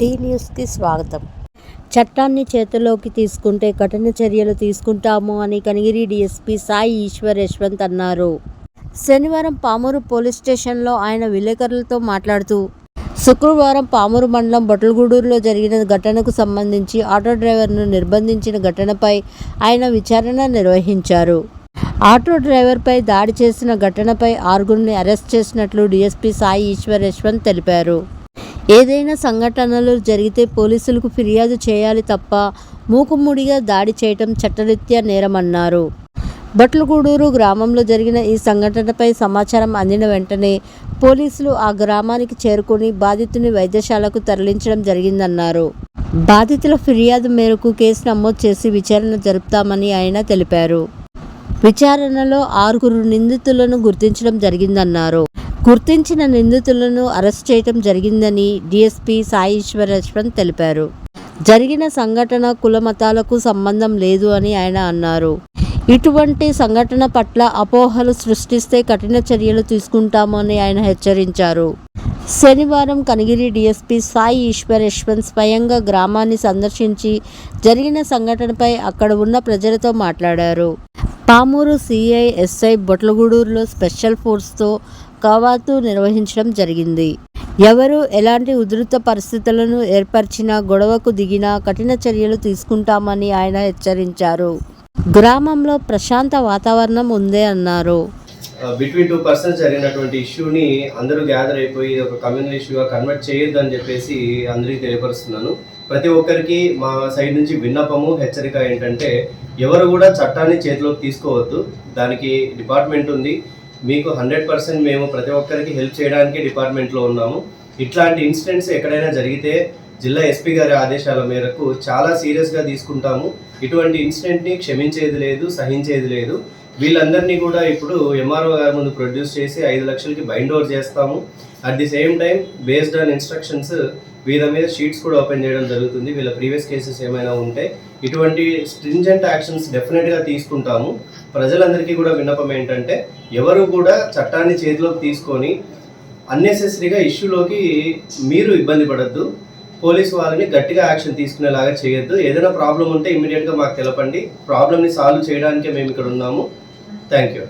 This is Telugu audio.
టీ న్యూస్కి స్వాగతం. చట్టాన్ని చేతిలోకి తీసుకుంటే కఠిన చర్యలు తీసుకుంటాము అని కనిగిరి డీఎస్పీ సాయి ఈశ్వర్ యశ్వంత్ అన్నారు. శనివారం పామూరు పోలీస్ స్టేషన్లో ఆయన విలేకరులతో మాట్లాడుతూ శుక్రవారం పామూరు మండలం బొట్టలగూడూరులో జరిగిన ఘటనకు సంబంధించి ఆటో డ్రైవర్ను నిర్బంధించిన ఘటనపై ఆయన విచారణ నిర్వహించారు. ఆటో డ్రైవర్పై దాడి చేసిన ఘటనపై ఆరుగురిని అరెస్ట్ చేసినట్లు డీఎస్పీ సాయి ఈశ్వర్ యశ్వంత్ తెలిపారు. ఏదైనా సంఘటనలు జరిగితే పోలీసులకు ఫిర్యాదు చేయాలి తప్ప మూకుమ్మడిగా దాడి చేయటం చట్టరీత్యా నేరమన్నారు. బట్లగూడూరు గ్రామంలో జరిగిన ఈ సంఘటనపై సమాచారం అందిన వెంటనే పోలీసులు ఆ గ్రామానికి చేరుకుని బాధితుని వైద్యశాలకు తరలించడం జరిగిందన్నారు. బాధితుల ఫిర్యాదు మేరకు కేసు నమోదు చేసి విచారణ జరుపుతామని ఆయన తెలిపారు. విచారణలో ఆరుగురు నిందితులను గుర్తించడం జరిగిందన్నారు. గుర్తించిన నిందితులను అరెస్ట్ చేయడం జరిగిందని డీఎస్పీ సాయి ఈశ్వర్ యశ్వంత్ తెలిపారు. జరిగిన సంఘటన కుల మతాలకు సంబంధం లేదు అని ఆయన అన్నారు. ఇటువంటి సంఘటన పట్ల అపోహలు సృష్టిస్తే కఠిన చర్యలు తీసుకుంటామని ఆయన హెచ్చరించారు. శనివారం కనిగిరి డీఎస్పీ సాయి ఈశ్వర్ యశ్వంత్ స్వయంగా గ్రామాన్ని సందర్శించి జరిగిన సంఘటనపై అక్కడ ఉన్న ప్రజలతో మాట్లాడారు. పామూరు సిఐ ఎస్ఐ బొట్లగూడూరులో స్పెషల్ ఫోర్స్తో కవాతు నిర్వహించడం జరిగింది. ఎవరు ఎలాంటి ఉధృత పరిస్థితులను ఏర్పరిచినా గొడవకు దిగినా కఠిన చర్యలు తీసుకుంటామని ఆయన హెచ్చరించారు. గ్రామంలో ప్రశాంత వాతావరణం ఉందే అన్నారు. బిట్వీన్ టూ పర్సన్స్ జరిగినటువంటి ఇష్యూని అందరూ గ్యాదర్ అయిపోయి ఒక కమ్యూనల్ ఇష్యూగా కన్వర్ట్ చేయొద్దని చెప్పేసి అందరికీ తెలియపరుస్తున్నాను. ప్రతి ఒక్కరికి మా సైడ్ నుంచి విన్నపము హెచ్చరిక ఏంటంటే ఎవరు కూడా చట్టాన్ని చేతిలోకి తీసుకోవద్దు. దానికి డిపార్ట్మెంట్ ఉంది. మీకు హండ్రెడ్ పర్సెంట్ మేము ప్రతి ఒక్కరికి హెల్ప్ చేయడానికి డిపార్ట్మెంట్లో ఉన్నాము. ఇట్లాంటి ఇన్సిడెంట్స్ ఎక్కడైనా జరిగితే జిల్లా ఎస్పీ గారి ఆదేశాల మేరకు చాలా సీరియస్గా తీసుకుంటాము. ఇటువంటి ఇన్సిడెంట్ని క్షమించేది లేదు సహించేది లేదు. వీళ్ళందరినీ కూడా ఇప్పుడు ఎంఆర్ఓ గారి ముందు ప్రొడ్యూస్ చేసి ఐదు లక్షలకి బైండ్ ఓవర్ చేస్తాము. At the same time based on instructions వీళ్ళ మీద షీట్స్ కూడా ఓపెన్ చేయడం జరుగుతుంది. వీళ్ళ ప్రీవియస్ కేసెస్ ఏమైనా ఉంటే ఇటువంటి స్ట్రింజెంట్ యాక్షన్స్ డెఫినెట్గా తీసుకుంటాము. ప్రజలందరికీ కూడా విన్నపం ఏంటంటే ఎవరు కూడా చట్టాన్ని చేతిలోకి తీసుకొని అన్నెసెసరీగా ఇష్యూలోకి మీరు ఇబ్బంది పడద్దు. పోలీసు వాళ్ళని గట్టిగా యాక్షన్ తీసుకునేలాగా చేయొద్దు. ఏదైనా ప్రాబ్లం ఉంటే ఇమీడియట్గా మాకు తెలపండి. ప్రాబ్లమ్ని సాల్వ్ చేయడానికే మేము ఇక్కడ ఉన్నాము. Thank you